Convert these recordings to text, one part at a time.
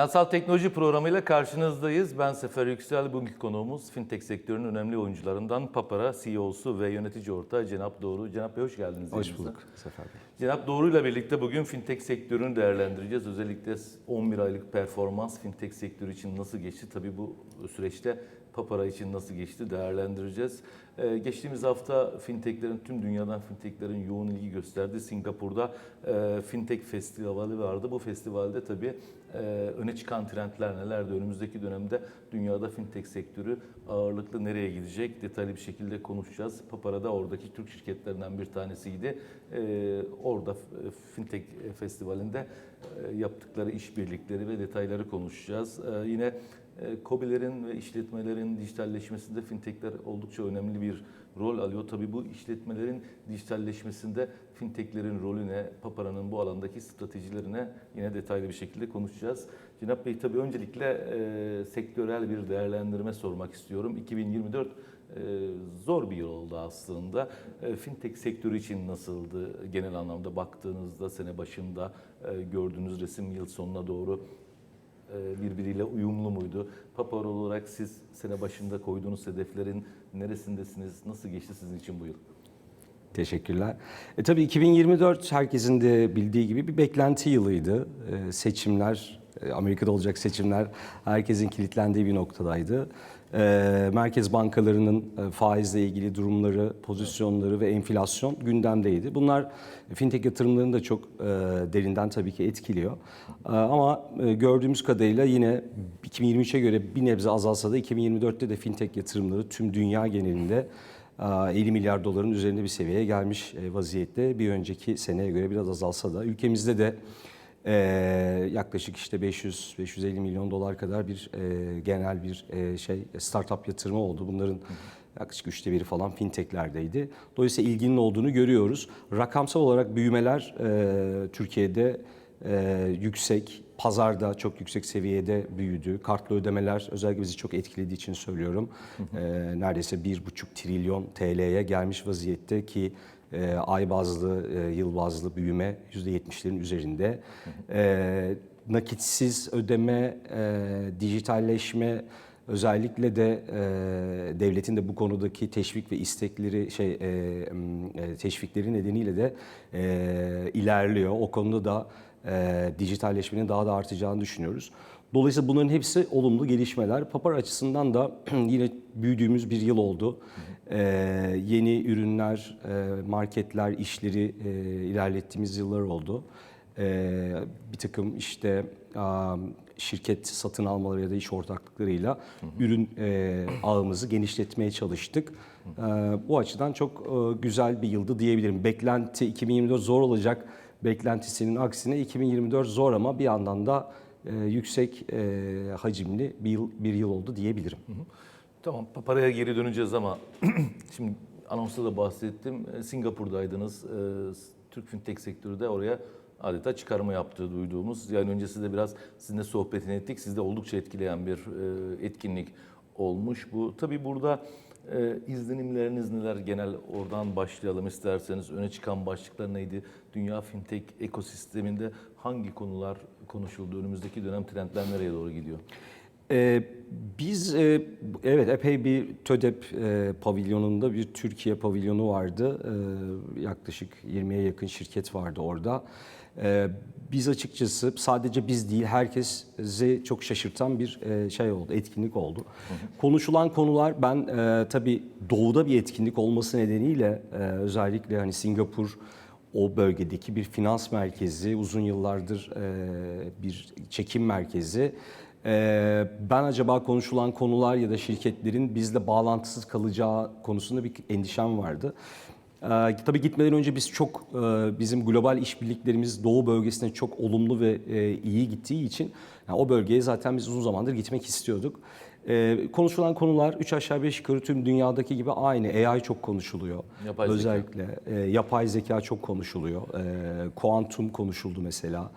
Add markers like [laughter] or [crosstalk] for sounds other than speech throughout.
Finansal Teknoloji programıyla karşınızdayız. Ben Sefer Yüksel. Bugünkü konuğumuz fintech sektörünün önemli oyuncularından Papara CEO'su ve yönetici ortağı Cenap Doğru. Cenap Bey hoş geldiniz. Hoş bulduk Sefer Bey. Cenap Doğru ile birlikte bugün fintech sektörünü değerlendireceğiz. Özellikle 11 aylık performans fintech sektörü için nasıl geçti? Tabii bu süreçte Papara için nasıl geçti değerlendireceğiz. Ee, geçtiğimiz hafta fintechlerin, tüm dünyadan fintechlerin yoğun ilgi gösterdiği Singapur'da e, fintech festivali vardı. Bu festivalde tabii e, öne çıkan trendler nelerdi? Önümüzdeki dönemde dünyada fintech sektörü ağırlıklı nereye gidecek? Detaylı bir şekilde konuşacağız. Papara da oradaki Türk şirketlerinden bir tanesiydi. E, orada e, fintech festivalinde yaptıkları işbirlikleri ve detayları konuşacağız. Yine COBİ'lerin ve işletmelerin dijitalleşmesinde fintechler oldukça önemli bir rol alıyor. Tabii bu işletmelerin dijitalleşmesinde fintechlerin rolü ne, Papara'nın bu alandaki stratejilerine yine detaylı bir şekilde konuşacağız. Cenap Bey tabii öncelikle e, sektörel bir değerlendirme sormak istiyorum. 2024 e, zor bir yıl oldu aslında. E, fintech sektörü için nasıldı genel anlamda baktığınızda sene başında e, gördüğünüz resim yıl sonuna doğru e, birbiriyle uyumlu muydu? Papar olarak siz sene başında koyduğunuz hedeflerin neresindesiniz? Nasıl geçti sizin için bu yıl? Teşekkürler. E, tabii 2024 herkesin de bildiği gibi bir beklenti yılıydı. E, seçimler, e, Amerika'da olacak seçimler herkesin kilitlendiği bir noktadaydı. E, merkez bankalarının e, faizle ilgili durumları, pozisyonları ve enflasyon gündemdeydi. Bunlar fintech yatırımlarını da çok e, derinden tabii ki etkiliyor. E, ama e, gördüğümüz kadarıyla yine 2023'e göre bir nebze azalsa da 2024'te de fintech yatırımları tüm dünya genelinde 50 milyar doların üzerinde bir seviyeye gelmiş e, vaziyette. Bir önceki seneye göre biraz azalsa da ülkemizde de e, yaklaşık işte 500-550 milyon dolar kadar bir e, genel bir e, şey startup yatırımı oldu. Bunların yaklaşık üçte biri falan fintechlerdeydi. Dolayısıyla ilginin olduğunu görüyoruz. Rakamsal olarak büyümeler e, Türkiye'de e, yüksek, pazarda çok yüksek seviyede büyüdü. Kartlı ödemeler özellikle bizi çok etkilediği için söylüyorum. E, neredeyse 1,5 trilyon TL'ye gelmiş vaziyette ki e, ay bazlı, e, yıl bazlı büyüme %70'lerin üzerinde. E, nakitsiz ödeme, e, dijitalleşme, Özellikle de e, devletin de bu konudaki teşvik ve istekleri şey e, e, teşvikleri nedeniyle de e, ilerliyor. O konuda da e, dijitalleşmenin daha da artacağını düşünüyoruz. Dolayısıyla bunların hepsi olumlu gelişmeler. Papar açısından da [clears throat] yine büyüdüğümüz bir yıl oldu. E, yeni ürünler, e, marketler, işleri e, ilerlettiğimiz yıllar oldu. E, bir takım işte şirket satın almaları ya da iş ortaklıklarıyla ürün e, ağımızı genişletmeye çalıştık. E, bu açıdan çok e, güzel bir yıldı diyebilirim. Beklenti 2024 zor olacak beklentisinin aksine 2024 zor ama bir yandan da e, yüksek e, hacimli bir yıl, bir yıl oldu diyebilirim. Tamam, Papara'ya geri döneceğiz ama [clears throat] şimdi anonsta da bahsettim. E, Singapur'daydınız. E, Türk fintech sektörü de oraya adeta çıkarma yaptığı duyduğumuz. Yani öncesinde de biraz sizinle sohbetini ettik. Sizde oldukça etkileyen bir e, etkinlik olmuş bu. Tabii burada e, izlenimleriniz neler? Genel oradan başlayalım isterseniz. Öne çıkan başlıklar neydi? Dünya fintech ekosisteminde hangi konular konuşuldu? Önümüzdeki dönem trendler nereye doğru gidiyor? Ee, biz e, evet epey bir TÖDEP e, pavilyonunda bir Türkiye pavilyonu vardı. Ee, yaklaşık 20'ye yakın şirket vardı orada. Ee, biz açıkçası sadece biz değil herkesi çok şaşırtan bir e, şey oldu, etkinlik oldu. Konuşulan konular ben e, tabii doğuda bir etkinlik olması nedeniyle e, özellikle hani Singapur o bölgedeki bir finans merkezi, uzun yıllardır e, bir çekim merkezi. E, ben acaba konuşulan konular ya da şirketlerin bizle bağlantısız kalacağı konusunda bir endişem vardı. E, tabii gitmeden önce biz çok bizim global işbirliklerimiz Doğu bölgesine çok olumlu ve iyi gittiği için yani o bölgeye zaten biz uzun zamandır gitmek istiyorduk. E, konuşulan konular 3 aşağı 5 yukarı tüm dünyadaki gibi aynı. AI çok konuşuluyor. Yapay zeka. Özellikle e, yapay zeka çok konuşuluyor. E, kuantum konuşuldu mesela.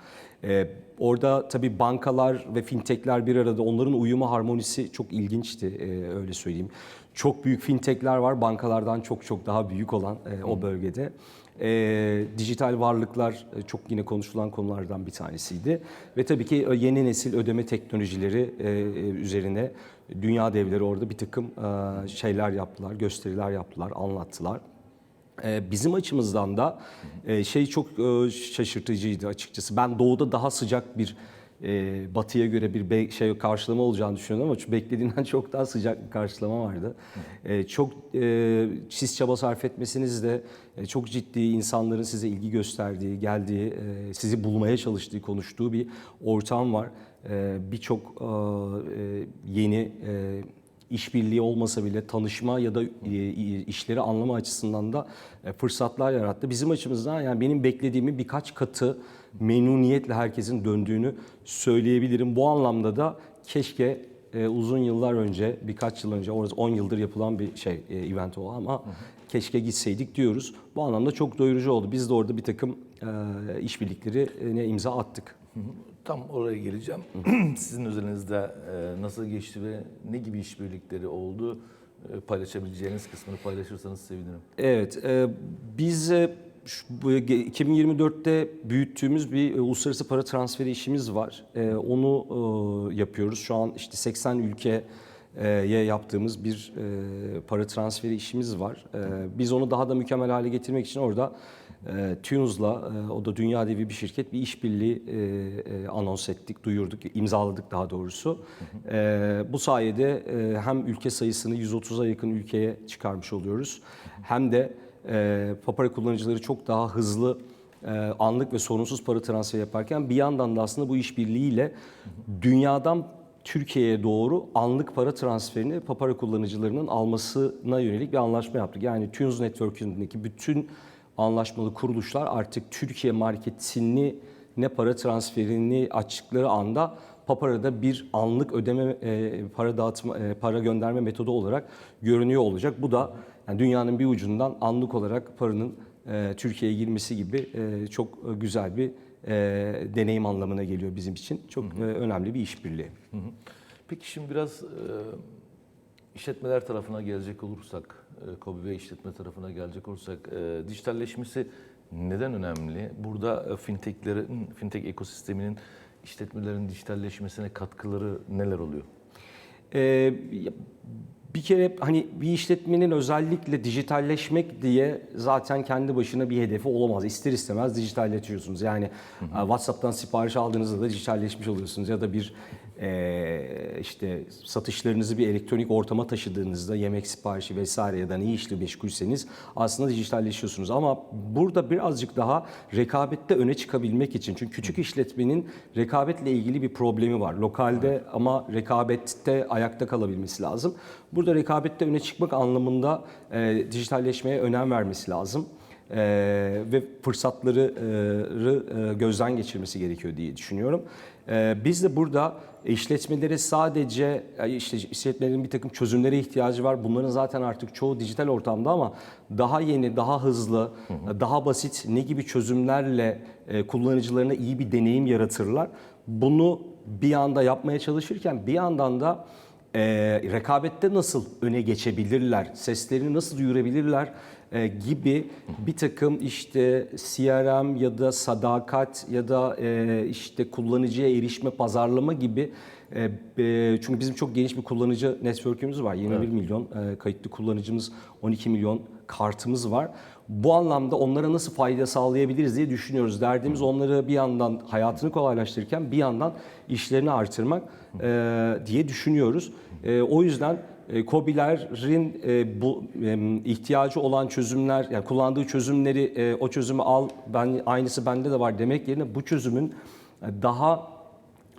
E, orada tabii bankalar ve fintechler bir arada onların uyumu harmonisi çok ilginçti e, öyle söyleyeyim. Çok büyük fintechler var bankalardan çok çok daha büyük olan e, o bölgede. E, dijital varlıklar e, çok yine konuşulan konulardan bir tanesiydi. Ve tabii ki e, yeni nesil ödeme teknolojileri e, e, üzerine dünya devleri orada bir takım e, şeyler yaptılar, gösteriler yaptılar, anlattılar. Bizim açımızdan da şey çok şaşırtıcıydı açıkçası. Ben doğuda daha sıcak bir e, batıya göre bir be- şey karşılama olacağını düşünüyordum ama beklediğinden [laughs] çok daha sıcak bir karşılama vardı. E, Çok e, siz çaba sarf etmesiniz de e, çok ciddi insanların size ilgi gösterdiği, geldiği, e, sizi bulmaya çalıştığı, konuştuğu bir ortam var. E, Birçok e, yeni e, işbirliği olmasa bile tanışma ya da işleri anlama açısından da fırsatlar yarattı. Bizim açımızdan yani benim beklediğimi birkaç katı memnuniyetle herkesin döndüğünü söyleyebilirim. Bu anlamda da keşke e, uzun yıllar önce, birkaç yıl önce, orası 10 yıldır yapılan bir şey, e, event o ama keşke gitseydik diyoruz. Bu anlamda çok doyurucu oldu. Biz de orada bir takım e, işbirliklerine imza attık. Hı hı. Tam oraya geleceğim. [clears throat] Sizin özelinizde e, nasıl geçti ve ne gibi işbirlikleri oldu? E, Paylaşabileceğiniz kısmını paylaşırsanız sevinirim. Evet, e, biz e, bu ge- 2024'te büyüttüğümüz bir e, uluslararası para transferi işimiz var. E, onu e, yapıyoruz. Şu an işte 80 ülkeye yaptığımız bir para transferi işimiz var. Biz onu daha da mükemmel hale getirmek için orada e, Tunes'la, o da dünya devi bir şirket, bir işbirliği e, anons ettik, duyurduk, imzaladık daha doğrusu. Bu sayede hem ülke sayısını 130'a yakın ülkeye çıkarmış oluyoruz, hem de e, Papara kullanıcıları çok daha hızlı e, anlık ve sorunsuz para transferi yaparken bir yandan da aslında bu işbirliğiyle dünyadan Türkiye'ye doğru anlık para transferini Papara kullanıcılarının almasına yönelik bir anlaşma yaptık. Yani Tunes Network'ündeki bütün anlaşmalı kuruluşlar artık Türkiye marketini ne para transferini açtıkları anda Papara'da bir anlık ödeme e, para dağıtma e, para gönderme metodu olarak görünüyor olacak. Bu da yani dünyanın bir ucundan anlık olarak paranın e, Türkiye'ye girmesi gibi e, çok e, güzel bir e, deneyim anlamına geliyor bizim için. Çok e, önemli bir işbirliği. Hı hı. Peki şimdi biraz e, işletmeler tarafına gelecek olursak, e, KOBİ ve işletme tarafına gelecek olursak, e, dijitalleşmesi neden önemli? Burada e, fintechlerin, fintech ekosisteminin işletmelerin dijitalleşmesine katkıları neler oluyor? Ya- bir kere hani bir işletmenin özellikle dijitalleşmek diye zaten kendi başına bir hedefi olamaz. İster istemez dijitalleşiyorsunuz. Yani e, WhatsApp'tan sipariş aldığınızda da dijitalleşmiş oluyorsunuz ya da bir e, işte satışlarınızı bir elektronik ortama taşıdığınızda yemek siparişi vesaire ya da ne işle meşgulseniz aslında dijitalleşiyorsunuz. Ama burada birazcık daha rekabette öne çıkabilmek için çünkü küçük işletmenin rekabetle ilgili bir problemi var. Lokalde ama rekabette ayakta kalabilmesi lazım. Burada rekabette öne çıkmak anlamında e, dijitalleşmeye önem vermesi lazım. E, ve fırsatları e, e, gözden geçirmesi gerekiyor diye düşünüyorum. E, biz de burada işletmelere sadece e, işte işletmelerin bir takım çözümlere ihtiyacı var. Bunların zaten artık çoğu dijital ortamda ama daha yeni, daha hızlı, daha basit ne gibi çözümlerle e, kullanıcılarına iyi bir deneyim yaratırlar. Bunu bir yanda yapmaya çalışırken bir yandan da e, rekabette nasıl öne geçebilirler, seslerini nasıl duyurabilirler e, gibi bir takım işte CRM ya da sadakat ya da e, işte kullanıcıya erişme, pazarlama gibi e, e, çünkü bizim çok geniş bir kullanıcı network'ümüz var. 21 milyon e, kayıtlı kullanıcımız, 12 milyon kartımız var. Bu anlamda onlara nasıl fayda sağlayabiliriz diye düşünüyoruz. Derdimiz onları bir yandan hayatını kolaylaştırırken bir yandan işlerini artırmak e, diye düşünüyoruz. E, o yüzden e, KOBİ'lerin e, bu e, ihtiyacı olan çözümler, yani kullandığı çözümleri e, o çözümü al, ben aynısı bende de var demek yerine bu çözümün e, daha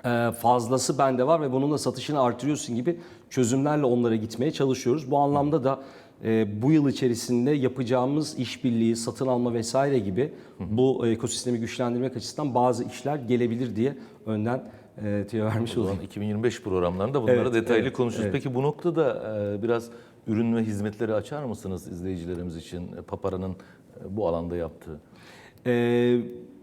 e, fazlası bende var ve bununla satışını artırıyorsun gibi çözümlerle onlara gitmeye çalışıyoruz. Bu anlamda da e, bu yıl içerisinde yapacağımız işbirliği, satın alma vesaire gibi bu ekosistemi güçlendirmek açısından bazı işler gelebilir diye önden e, tüyo vermiş olayım. 2025 programlarında bunları Evet, detaylı evet, konuşuruz. evet. Peki bu noktada e, biraz ürün ve hizmetleri açar mısınız izleyicilerimiz için E, Papara'nın e, bu alanda yaptığı? Ee,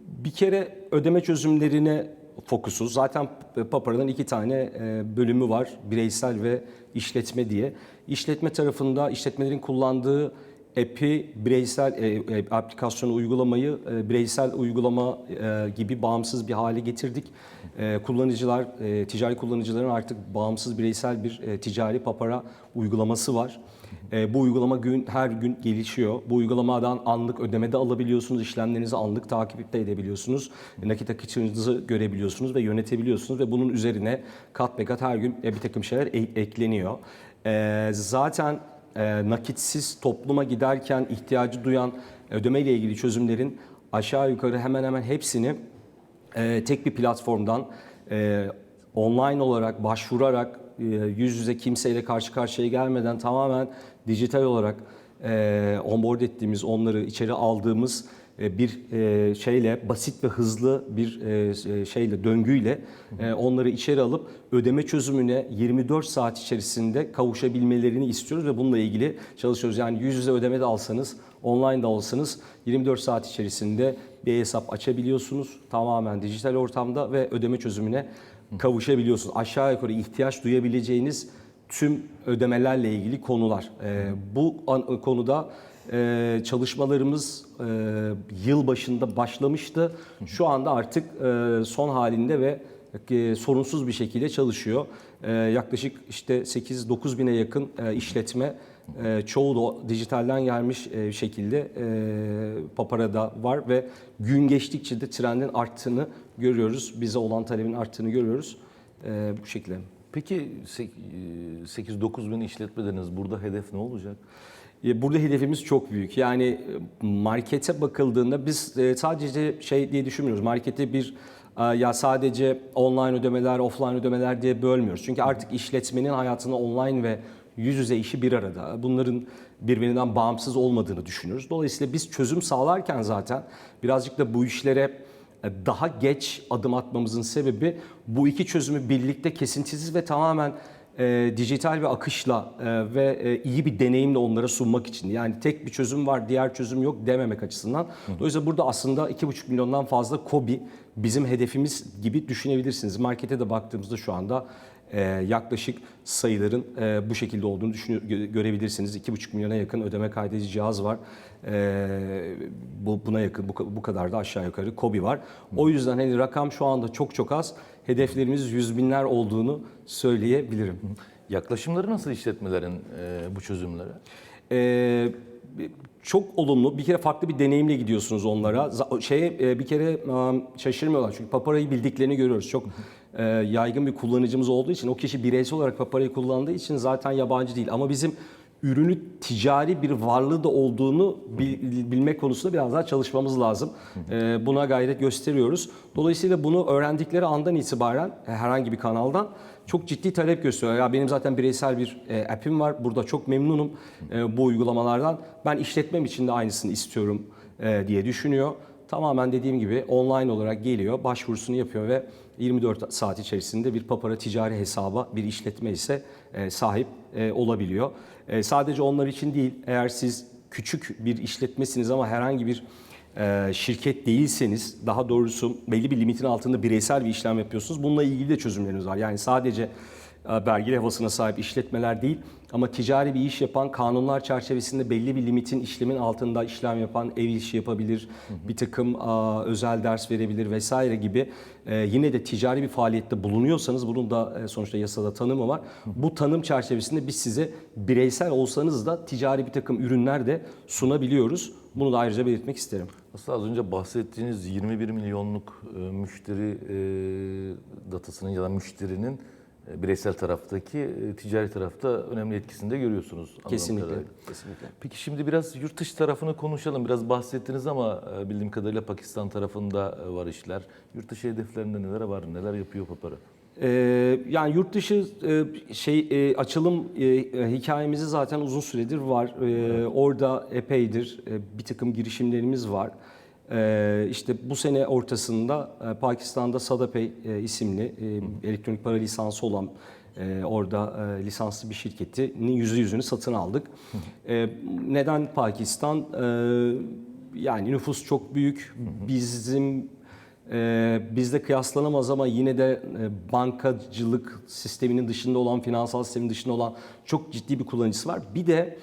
bir kere ödeme çözümlerine fokusuz. Zaten Papara'nın iki tane e, bölümü var. Bireysel ve işletme diye. İşletme tarafında işletmelerin kullandığı app'i bireysel e, e, aplikasyonu uygulamayı e, bireysel uygulama e, gibi bağımsız bir hale getirdik. E, kullanıcılar, e, ticari kullanıcıların artık bağımsız bireysel bir e, ticari papara uygulaması var. E, bu uygulama gün her gün gelişiyor. Bu uygulamadan anlık ödeme de alabiliyorsunuz, işlemlerinizi anlık takip de edebiliyorsunuz. Nakit akışınızı görebiliyorsunuz ve yönetebiliyorsunuz ve bunun üzerine kat be kat her gün e, bir takım şeyler e- ekleniyor. E, zaten e, nakitsiz topluma giderken ihtiyacı duyan ödeme ile ilgili çözümlerin aşağı yukarı hemen hemen hepsini e, tek bir platformdan e, online olarak başvurarak e, yüz yüze kimseyle karşı karşıya gelmeden tamamen dijital olarak e, onboard ettiğimiz, onları içeri aldığımız e, bir e, şeyle basit ve hızlı bir e, şeyle döngüyle e, onları içeri alıp ödeme çözümüne 24 saat içerisinde kavuşabilmelerini istiyoruz ve bununla ilgili çalışıyoruz. Yani yüz yüze ödeme de alsanız, online de alsanız 24 saat içerisinde bir hesap açabiliyorsunuz. Tamamen dijital ortamda ve ödeme çözümüne kavuşabiliyorsunuz. Aşağı yukarı ihtiyaç duyabileceğiniz tüm ödemelerle ilgili konular. E, bu konuda e, çalışmalarımız e, yıl başında başlamıştı. Şu anda artık e, son halinde ve sorunsuz bir şekilde çalışıyor. Yaklaşık işte 8-9 bine yakın e, işletme e, çoğu da dijitalden gelmiş e, şekilde e, Papara'da var ve gün geçtikçe de trendin arttığını görüyoruz. Bize olan talebin arttığını görüyoruz. E, bu şekilde. Peki sek- e, 8-9 bin işletme dediniz. Burada hedef ne olacak? E, Burada hedefimiz çok büyük. Yani e, markete bakıldığında biz sadece şey diye düşünmüyoruz. Markete bir ya sadece online ödemeler, offline ödemeler diye bölmüyoruz. Çünkü artık işletmenin hayatında online ve yüz yüze işi bir arada. Bunların birbirinden bağımsız olmadığını düşünüyoruz. Dolayısıyla biz çözüm sağlarken zaten birazcık da bu işlere e, daha geç adım atmamızın sebebi bu iki çözümü birlikte kesintisiz ve tamamen e, dijital bir akışla e, ve e, iyi bir deneyimle onlara sunmak için. Yani tek bir çözüm var, diğer çözüm yok dememek açısından. Dolayısıyla burada aslında 2,5 milyondan fazla kobi bizim hedefimiz gibi düşünebilirsiniz. Markete de baktığımızda şu anda yaklaşık sayıların e, bu şekilde olduğunu görebilirsiniz. 2,5 milyona yakın ödeme kaydedici cihaz var. E, bu buna yakın bu, ka- bu kadar da aşağı yukarı kobi var. O yüzden hani rakam şu anda çok çok az. Hedeflerimiz yüz binler olduğunu söyleyebilirim. Yaklaşımları nasıl işletmelerin e, bu çözümlere? Ee, çok olumlu. Bir kere farklı bir deneyimle gidiyorsunuz onlara. Şeye bir kere şaşırmıyorlar çünkü paparayı bildiklerini görüyoruz. Çok e, yaygın bir kullanıcımız olduğu için o kişi bireysel olarak paparayı kullandığı için zaten yabancı değil. Ama bizim ürünü ticari bir varlığı da olduğunu bil- bilmek konusunda biraz daha çalışmamız lazım. E, Buna gayret gösteriyoruz. Dolayısıyla bunu öğrendikleri andan itibaren e, herhangi bir kanaldan çok ciddi talep gösteriyor. Ya benim zaten bireysel bir app'im var. Burada çok memnunum bu uygulamalardan. Ben işletmem için de aynısını istiyorum diye düşünüyor. Tamamen dediğim gibi online olarak geliyor, başvurusunu yapıyor ve 24 saat içerisinde bir papara ticari hesaba bir işletme ise e, sahip e, olabiliyor. E, sadece onlar için değil, eğer siz küçük bir işletmesiniz ama herhangi bir şirket değilseniz, daha doğrusu belli bir limitin altında bireysel bir işlem yapıyorsunuz. Bununla ilgili de çözümlerimiz var. Yani sadece vergi levhasına sahip işletmeler değil ama ticari bir iş yapan kanunlar çerçevesinde belli bir limitin işlemin altında işlem yapan ev işi yapabilir, bir takım e, özel ders verebilir vesaire gibi e, yine de ticari bir faaliyette bulunuyorsanız bunun da e, sonuçta yasada tanımı var. Bu tanım çerçevesinde biz size bireysel olsanız da ticari bir takım ürünler de sunabiliyoruz. Bunu da ayrıca belirtmek isterim. Aslında az önce bahsettiğiniz 21 milyonluk e, müşteri e, datasının ya da müşterinin e, bireysel taraftaki e, ticari tarafta önemli etkisini de görüyorsunuz. Kesinlikle. kadarıyla. Kesinlikle. Peki şimdi biraz yurt dışı tarafını konuşalım. Biraz bahsettiniz ama e, bildiğim kadarıyla Pakistan tarafında e, var işler. Yurt dışı hedeflerinde neler var? Neler yapıyor Papara? Ee, yani yurt dışı e, şey e, açılım e, e, hikayemizi zaten uzun süredir var. Ee, Orada epeydir e, bir takım girişimlerimiz var. Ee, işte bu sene ortasında e, Pakistan'da Sadapay e, isimli e, elektronik para lisansı olan orada lisanslı bir şirketinin yüzde yüzünü satın aldık. Neden Pakistan? Yani nüfus çok büyük. Bizim bizde kıyaslanamaz ama yine de bankacılık sisteminin dışında olan, finansal sistemin dışında olan çok ciddi bir kullanıcısı var. Bir de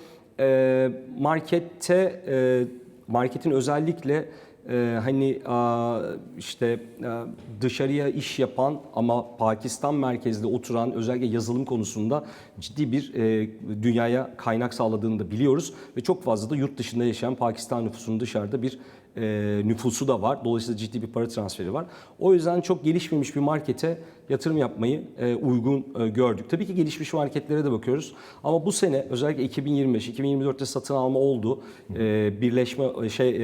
markette marketin özellikle e, hani a, işte e, dışarıya iş yapan ama Pakistan merkezli oturan özellikle yazılım konusunda ciddi bir e, dünyaya kaynak sağladığını da biliyoruz ve çok fazla da yurt dışında yaşayan Pakistan nüfusunun dışarıda bir e, nüfusu da var. Dolayısıyla ciddi bir para transferi var. O yüzden çok gelişmemiş bir markete yatırım yapmayı e, uygun e, gördük. Tabii ki gelişmiş marketlere de bakıyoruz. Ama bu sene özellikle 2025-2024'te satın alma oldu. E, birleşme şey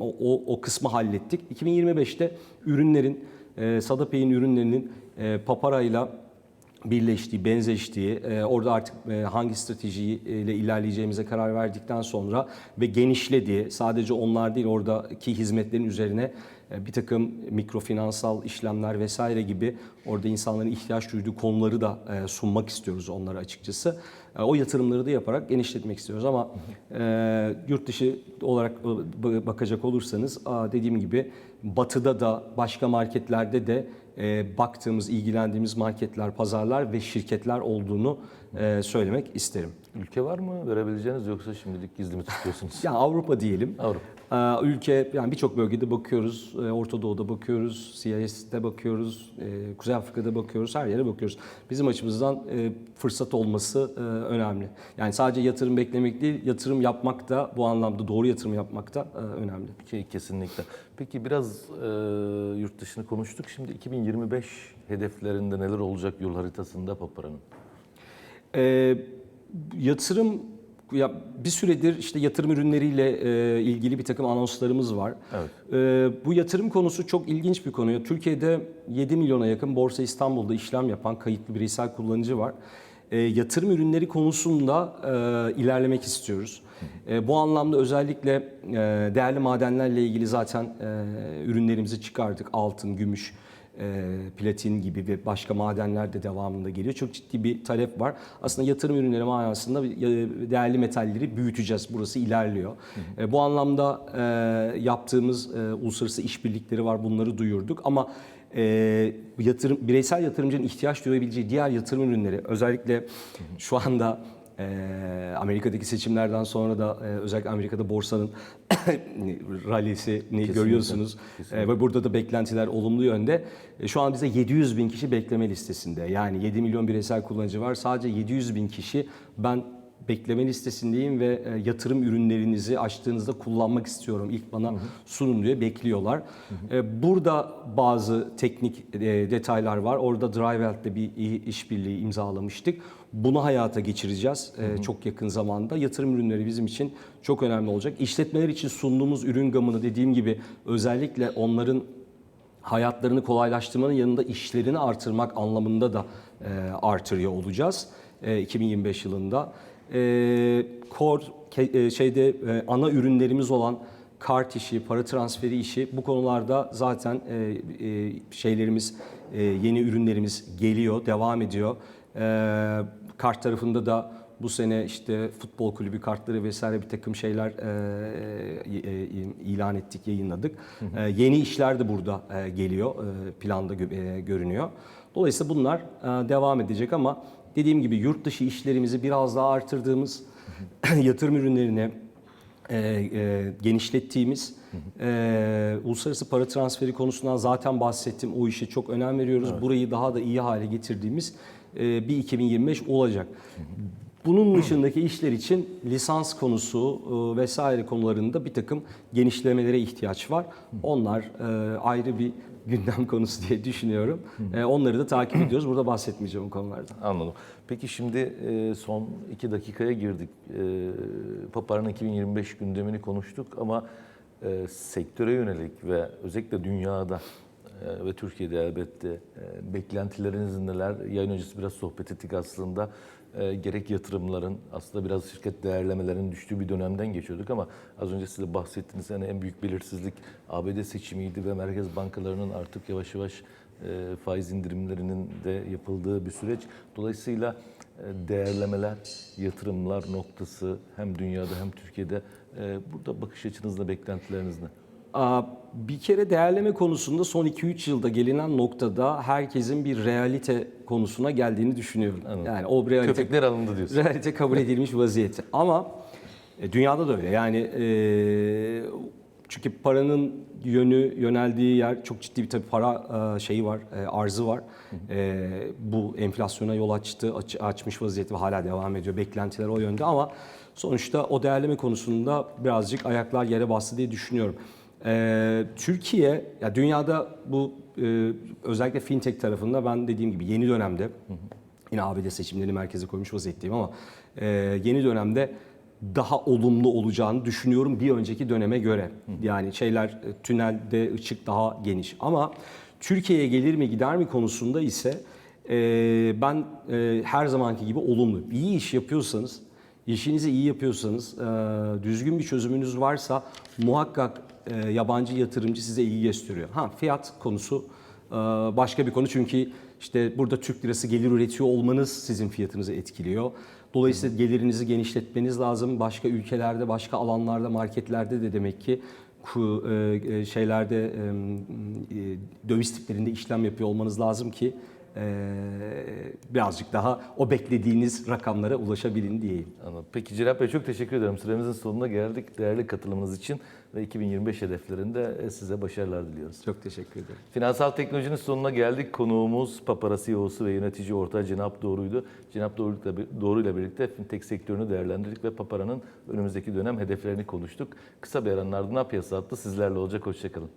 o, o, kısmı hallettik. 2025'te ürünlerin Sadapay'ın ürünlerinin paparayla birleştiği, benzeştiği, orada artık hangi stratejiyle ilerleyeceğimize karar verdikten sonra ve genişlediği, sadece onlar değil oradaki hizmetlerin üzerine bir takım mikrofinansal işlemler vesaire gibi orada insanların ihtiyaç duyduğu konuları da e, sunmak istiyoruz onlara açıkçası. E, O yatırımları da yaparak genişletmek istiyoruz ama e, yurt dışı olarak e, bakacak olursanız dediğim gibi batıda da başka marketlerde de e, baktığımız, ilgilendiğimiz marketler, pazarlar ve şirketler olduğunu e, söylemek isterim. Ülke var mı verebileceğiniz yoksa şimdilik gizli mi tutuyorsunuz? Yani Avrupa diyelim. Avrupa. Ee, Ülke yani birçok bölgede bakıyoruz. Ee, Orta Doğu'da bakıyoruz, CIS'te bakıyoruz, e, Kuzey Afrika'da bakıyoruz, her yere bakıyoruz. Bizim açımızdan e, fırsat olması e, önemli. Yani sadece yatırım beklemek değil, yatırım yapmak da bu anlamda doğru yatırım yapmak da e, önemli. Kesinlikle. Peki biraz e, yurt dışını konuştuk. Şimdi 2025 hedeflerinde neler olacak yol haritasında Papara'nın? Ee, yatırım ya bir süredir işte yatırım ürünleriyle e, ilgili bir takım anonslarımız var. Evet. Ee, bu yatırım konusu çok ilginç bir konu. Türkiye'de 7 milyona yakın Borsa İstanbul'da işlem yapan kayıtlı bireysel kullanıcı var. Ee, yatırım ürünleri konusunda e, ilerlemek istiyoruz. E, bu anlamda özellikle e, değerli madenlerle ilgili zaten e, ürünlerimizi çıkardık. Altın, gümüş, e, platin gibi ve başka madenler de devamında geliyor. Çok ciddi bir talep var. Aslında yatırım ürünleri manasında değerli metalleri büyüteceğiz. Burası ilerliyor. E, bu anlamda e, yaptığımız uluslararası işbirlikleri var. Bunları duyurduk ama e, yatırım bireysel yatırımcının ihtiyaç duyabileceği diğer yatırım ürünleri özellikle şu anda Amerika'daki seçimlerden sonra da e, özellikle Amerika'da borsanın [coughs] rallisini görüyorsunuz. E, ve burada da beklentiler olumlu yönde. E, şu an bize 700 bin kişi bekleme listesinde. Yani 7 milyon bireysel kullanıcı var. Sadece 700 bin kişi ben bekleme listesindeyim ve e, yatırım ürünlerinizi açtığınızda kullanmak istiyorum. İlk bana sunun diye bekliyorlar. E, burada bazı teknik detaylar var. Orada DriveHealth'le bir işbirliği imzalamıştık. Bunu hayata geçireceğiz e, çok yakın zamanda. Yatırım ürünleri bizim için çok önemli olacak. İşletmeler için sunduğumuz ürün gamını dediğim gibi özellikle onların hayatlarını kolaylaştırmanın yanında işlerini artırmak anlamında da e, artırıyor olacağız e, 2025 yılında. E, core ke- e, şeyde ana ürünlerimiz olan kart işi, para transferi işi bu konularda zaten şeylerimiz yeni ürünlerimiz geliyor, devam ediyor. E, kart tarafında da bu sene işte futbol kulübü kartları vesaire bir takım şeyler e, e, ilan ettik, yayınladık. E, yeni işler de burada e, geliyor, e, planda gö- e, görünüyor. Dolayısıyla bunlar e, devam edecek ama dediğim gibi yurt dışı işlerimizi biraz daha artırdığımız, [clears throat] yatırım ürünlerini e, e, genişlettiğimiz e, uluslararası para transferi konusundan zaten bahsettim. O işe çok önem veriyoruz. Burayı daha da iyi hale getirdiğimiz e, bir 2025 olacak. Bunun dışındaki işler için lisans konusu e, vesaire konularında bir takım genişlemelere ihtiyaç var. Onlar e, ayrı bir [laughs] gündem konusu diye düşünüyorum. E, onları da takip ediyoruz. Burada bahsetmeyeceğim o konulardan. Anladım. Peki şimdi e, son iki dakikaya girdik. E, Papara'nın 2025 gündemini konuştuk ama e, sektöre yönelik ve özellikle dünyada e, ve Türkiye'de elbette e, beklentileriniz neler? Yayın öncesi biraz sohbet ettik aslında. E, gerek yatırımların aslında biraz şirket değerlemelerinin düştüğü bir dönemden geçiyorduk ama az önce size bahsettiğiniz yani en büyük belirsizlik ABD seçimiydi ve merkez bankalarının artık yavaş yavaş e, faiz indirimlerinin de yapıldığı bir süreç. Dolayısıyla e, değerlemeler, yatırımlar noktası hem dünyada hem Türkiye'de e, burada bakış açınızla beklentileriniz ne? Bir kere değerleme konusunda son 2-3 yılda gelinen noktada herkesin bir realite konusuna geldiğini düşünüyorum. Anladım. Yani o realite Köpekler alındı diyorsun. realite kabul edilmiş vaziyette. Ama e, dünyada da öyle. Yani e, çünkü paranın yönü yöneldiği yer çok ciddi bir tabii para e, şeyi var, e, arzı var. E, bu enflasyona yol açtı, aç- açmış vaziyette ve hala devam ediyor. Beklentiler o yönde ama sonuçta o değerleme konusunda birazcık ayaklar yere bastı diye düşünüyorum. E, Türkiye, ya dünyada bu e, özellikle fintech tarafında ben dediğim gibi yeni dönemde Yine ABD seçimlerini merkeze koymuş vaziyetteyim ama e, yeni dönemde daha olumlu olacağını düşünüyorum bir önceki döneme göre. Yani şeyler e, tünelde ışık daha geniş ama Türkiye'ye gelir mi gider mi konusunda ise e, ben e, her zamanki gibi olumlu. İyi iş yapıyorsanız, işinizi iyi yapıyorsanız, e, düzgün bir çözümünüz varsa muhakkak e, yabancı yatırımcı size ilgi gösteriyor. Ha fiyat konusu ee, Başka bir konu çünkü işte burada Türk lirası gelir üretiyor olmanız sizin fiyatınızı etkiliyor. Dolayısıyla gelirinizi genişletmeniz lazım. Başka ülkelerde, başka alanlarda, marketlerde de demek ki e, e, şeylerde e, e, döviz tiplerinde işlem yapıyor olmanız lazım ki e, birazcık daha o beklediğiniz rakamlara ulaşabilin diyeyim. Peki Celal Bey çok teşekkür ederim. Süremizin sonuna geldik. Değerli katılımınız için ve 2025 hedeflerinde e, size başarılar diliyoruz. Çok teşekkür ederim. Finansal teknolojinin sonuna geldik. Konuğumuz Papara CEO'su ve yönetici ortağı Cenap Doğru'ydu. Cenap Doğru ile birlikte fintech sektörünü değerlendirdik ve Papara'nın önümüzdeki dönem hedeflerini konuştuk. Kısa bir aranın ardından piyasa attı. Sizlerle olacak. Hoşçakalın.